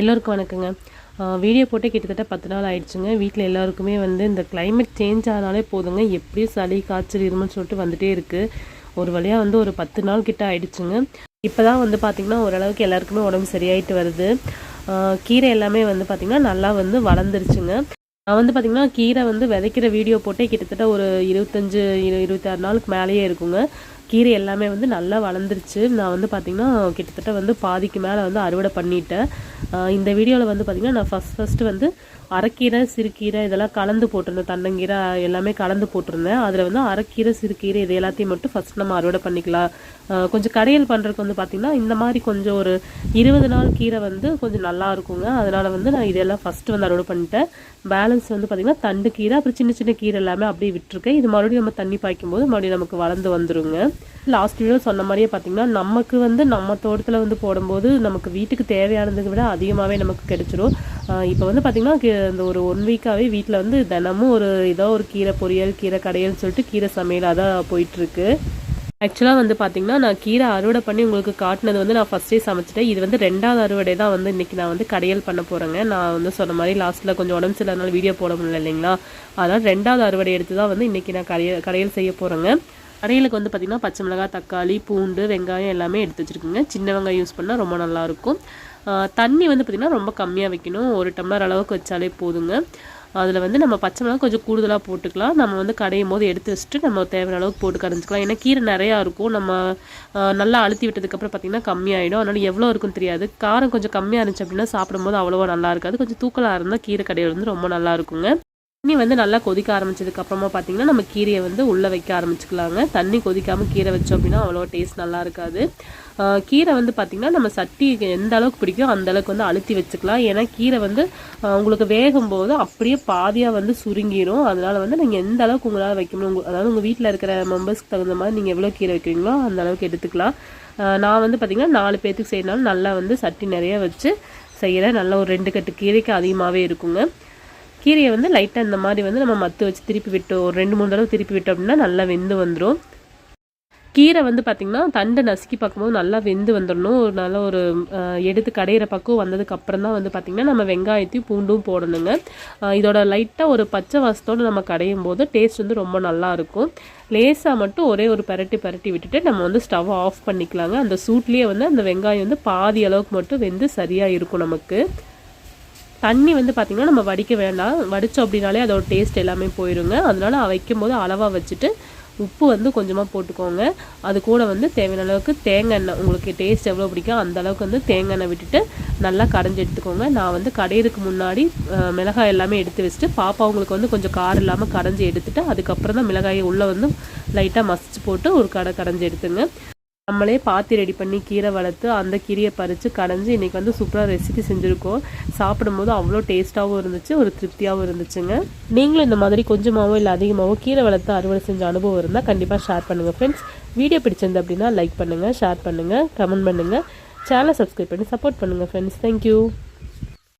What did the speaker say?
எல்லோருக்கும் வணக்கங்க. வீடியோ போட்டே கிட்டத்தட்ட பத்து நாள் ஆயிடுச்சுங்க. வீட்டில் எல்லாருக்குமே வந்து இந்த கிளைமேட் சேஞ்ச் ஆனாலே போதுங்க. எப்படியும் சளி காய்ச்சல் இருமல் சொல்லிட்டு வந்துகிட்டே இருக்குது ஒரு வழியாக வந்து ஒரு பத்து நாள் கிட்ட ஆயிடுச்சுங்க. இப்போ தான் வந்து பார்த்திங்கன்னா ஓரளவுக்கு எல்லாருக்குமே உடம்பு சரியாயிட்டு வருது. கீரை எல்லாமே வந்து பார்த்திங்கன்னா நல்லா வந்து வளர்ந்துருச்சுங்க. நான் வந்து பார்த்திங்கன்னா கீரை வந்து விதைக்கிற வீடியோ போட்டே கிட்டத்தட்ட ஒரு இருபத்தஞ்சு இரு இருபத்தாறு நாளுக்கு மேலேயே இருக்குங்க. கீரை எல்லாமே வந்து நல்லா வளர்ந்துருச்சு. நான் வந்து பார்த்திங்கன்னா கிட்டத்தட்ட வந்து பாதிக்கு மேலே வந்து அறுவடை பண்ணிட்டேன். இந்த வீடியோவில் வந்து பார்த்திங்கன்னா நான் ஃபஸ்ட் ஃபஸ்ட்டு வந்து அரைக்கீரை சிறுக்கீரை இதெல்லாம் கலந்து போட்டிருந்தேன். தன்னங்கீரை எல்லாமே கலந்து போட்டிருந்தேன். அதில் வந்து அரைக்கீரை சிறுக்கீரை இது எல்லாத்தையும் மட்டும் ஃபஸ்ட் நம்ம அறுவடை பண்ணிக்கலாம். கொஞ்சம் கடையல் பண்ணுறதுக்கு வந்து பார்த்திங்கன்னா இந்த மாதிரி கொஞ்சம் ஒரு இருபது நாள் கீரை வந்து கொஞ்சம் நல்லா இருக்குங்க. அதனால் வந்து நான் இதெல்லாம் ஃபஸ்ட்டு வந்து அறுவடை பண்ணிட்டேன். பேலன்ஸ் வந்து பார்த்திங்கன்னா தண்டு கீரை அப்புறம் சின்ன சின்ன கீரை எல்லாமே அப்படியே விட்டுருக்கேன். இது மறுபடியும் நம்ம தண்ணி பாய்க்கும் போது மறுபடியும் நமக்கு வளர்ந்து வந்துருங்க. லாஸ்ட் வீடியோ சொன்ன மாதிரியே பார்த்திங்கன்னா நமக்கு வந்து நம்ம தோட்டத்தில் வந்து போடும்போது நமக்கு வீட்டுக்கு தேவையானதை விட அதிகமாகவே நமக்கு கிடச்சிரும். இப்போ வந்து பார்த்திங்கன்னா அந்த ஒரு ஒன் வீக்காகவே வீட்டில் வந்து தினமும் ஒரு ஏதோ ஒரு கீரை பொரியல் கீரை கடையல்னு சொல்லிட்டு கீரை சமையலாக தான் போயிட்டுருக்கு. ஆக்சுவலாக வந்து பார்த்திங்கன்னா நான் கீரை அறுவடை பண்ணி உங்களுக்கு காட்டினது வந்து நான் ஃபஸ்ட்டே சமைச்சிட்டேன். இது வந்து ரெண்டாவது அறுவடை தான் வந்து இன்றைக்கி நான் வந்து கடையல் பண்ண போகிறேங்க நான் வந்து சொன்ன மாதிரி லாஸ்ட்டில் கொஞ்சம் உடம்பு சிலனால வீடியோ போட முடியல இல்லைங்களா? அதனால் ரெண்டாவது அறுவடை எடுத்து தான் வந்து இன்றைக்கி நான் கடைய கடையல் செய்ய போகிறேங்க கடையிலுக்கு வந்து பார்த்திங்கன்னா பச்சை மிளகாய் தக்காளி பூண்டு வெங்காயம் எல்லாமே எடுத்து வச்சுருக்குங்க. சின்ன வெங்காயம் யூஸ் பண்ணால் ரொம்ப நல்லாயிருக்கும் தண்ணி வந்து பார்த்திங்கன்னா ரொம்ப கம்மியாக வைக்கணும். ஒரு டம்ளர் அளவுக்கு வச்சாலே போதுங்க. அதில் வந்து நம்ம பச்சை மிளகா கொஞ்சம் கூடுதலாக போட்டுக்கலாம். நம்ம வந்து கடையும் போது எடுத்து வச்சுட்டு நம்ம தேவையான அளவுக்கு போட்டு கரைஞ்சிக்கலாம். ஏன்னா கீரை நிறையா இருக்கும். நம்ம நல்லா அழுத்தி விட்டதுக்கப்புறம் பார்த்திங்கன்னா கம்மியாயிடும். அதனால் எவ்வளோ இருக்குன்னு தெரியாது. காரம் கொஞ்சம் கம்மியாக இருந்துச்சு அப்படின்னா சாப்பிடும்போது அவ்வளோவா நல்லா இருக்காது. கொஞ்சம் தூக்கலாக இருந்தால் கீரை கடையில் வந்து ரொம்ப நல்லா இருக்குங்க. தண்ணி வந்து நல்லா கொதிக்க ஆரம்பிச்சதுக்கு அப்புறமா பார்த்தீங்கன்னா நம்ம கீரையை வந்து உள்ளே வைக்க ஆரம்பிச்சுக்கலாங்க. தண்ணி கொதிக்காமல் கீரை வச்சோம் அப்படின்னா அவ்வளோ டேஸ்ட் நல்லா இருக்காது. கீரை வந்து பார்த்திங்கன்னா நம்ம சட்டி எந்த அளவுக்கு பிடிக்கும் அந்த அளவுக்கு வந்து அழுத்தி வச்சுக்கலாம். ஏன்னா கீரை வந்து உங்களுக்கு வேகும் போது அப்படியே பாதியாக வந்து சுருங்கிடும். அதனால் வந்து நீங்கள் எந்த அளவுக்கு உங்களால் வைக்கணும் அதாவது உங்கள் வீட்டில் இருக்கிற மெம்பர்ஸ்க்கு தகுந்த மாதிரி நீங்கள் எவ்வளோ கீரை வைக்கிறீங்களோ அந்த அளவுக்கு எடுத்துக்கலாம். நான் வந்து பார்த்திங்கன்னா நாலு பேர்த்துக்கு செய்யனாலும் நல்லா வந்து சட்டி நிறைய வச்சு செய்கிறேன் நல்லா ஒரு ரெண்டு கட்டு கீரைக்கு அதிகமாகவே இருக்குங்க. கீரையை வந்து லைட்டாக இந்த மாதிரி வந்து நம்ம மத்து வச்சு திருப்பி விட்டோம். ஒரு ரெண்டு மூணு தடவை திருப்பி விட்டோம் அப்படின்னா நல்லா வெந்து வந்துடும் கீரை வந்து பார்த்திங்கன்னா தண்டை நசுக்கி பார்க்கும்போது நல்லா வெந்து வந்துடணும் ஒரு நல்ல ஒரு எடுத்து கடையிற பக்கம் வந்ததுக்கு அப்புறம் தான் வந்து பார்த்திங்கன்னா நம்ம வெங்காயத்தையும் பூண்டும் போடணுங்க. இதோட லைட்டாக ஒரு பச்சை வாசத்தோடு நம்ம கடையும் போது டேஸ்ட் வந்து ரொம்ப நல்லாயிருக்கும் லேசாக மட்டும் ஒரே ஒரு பரட்டி பரட்டி விட்டுட்டு நம்ம வந்து ஸ்டவ் ஆஃப் பண்ணிக்கலாங்க. அந்த சூட்லேயே வந்து அந்த வெங்காயம் வந்து பாதி அளவுக்கு மட்டும் வெந்து சரியாக இருக்கும் நமக்கு. தண்ணி வந்து பார்த்திங்கன்னா நம்ம வடிக்க வேண்டாம். வடித்தோம் அப்படின்னாலே அதோட டேஸ்ட் எல்லாமே போயிடுங்க அதனால் வைக்கும் போது அளவாக வச்சுட்டு உப்பு வந்து கொஞ்சமாக போட்டுக்கோங்க. அது கூட வந்து தேவையான அளவுக்கு தேங்காய் எண்ணெய். உங்களுக்கு டேஸ்ட் எவ்வளோ பிடிக்கும் அந்த அளவுக்கு வந்து தேங்காய் எண்ணெய் விட்டுட்டு நல்லா கடைஞ்சி எடுத்துக்கோங்க. நான் வந்து கடையிறதுக்கு முன்னாடி மிளகாய் எல்லாமே எடுத்து வச்சுட்டு பாப்பா உங்களுக்கு வந்து கொஞ்சம் காரம் இல்லாமல் கடைஞ்சி எடுத்துட்டு அதுக்கப்புறம் தான் மிளகாயை உள்ளே வந்து லைட்டாக மசிச்சு போட்டு ஒரு கடை கடைஞ்சி எடுத்துங்க. நம்மளே பாத்தி ரெடி பண்ணி கீரை வளர்த்து அந்த கீரையை பறித்து கடைஞ்சி இன்றைக்கி வந்து சூப்பராக ரெசிபி செஞ்சுருக்கோம். சாப்பிடும்போது அவ்வளோ டேஸ்ட்டாகவும் இருந்துச்சு ஒரு திருப்தியாகவும் இருந்துச்சுங்க. நீங்களும் இந்த மாதிரி கொஞ்சமாகவோ இல்லை அதிகமாகவோ கீரை வளர்த்து அறுவடை செஞ்ச அனுபவம் இருந்தால் கண்டிப்பாக ஷேர் பண்ணுங்கள் ஃப்ரெண்ட்ஸ் வீடியோ பிடிச்சிருந்து அப்படின்னா லைக் பண்ணுங்கள் ஷேர் பண்ணுங்கள் கமெண்ட் பண்ணுங்கள் சேனலை சப்ஸ்கிரைப் பண்ணி சப்போர்ட் பண்ணுங்கள் ஃப்ரெண்ட்ஸ் தேங்க்யூ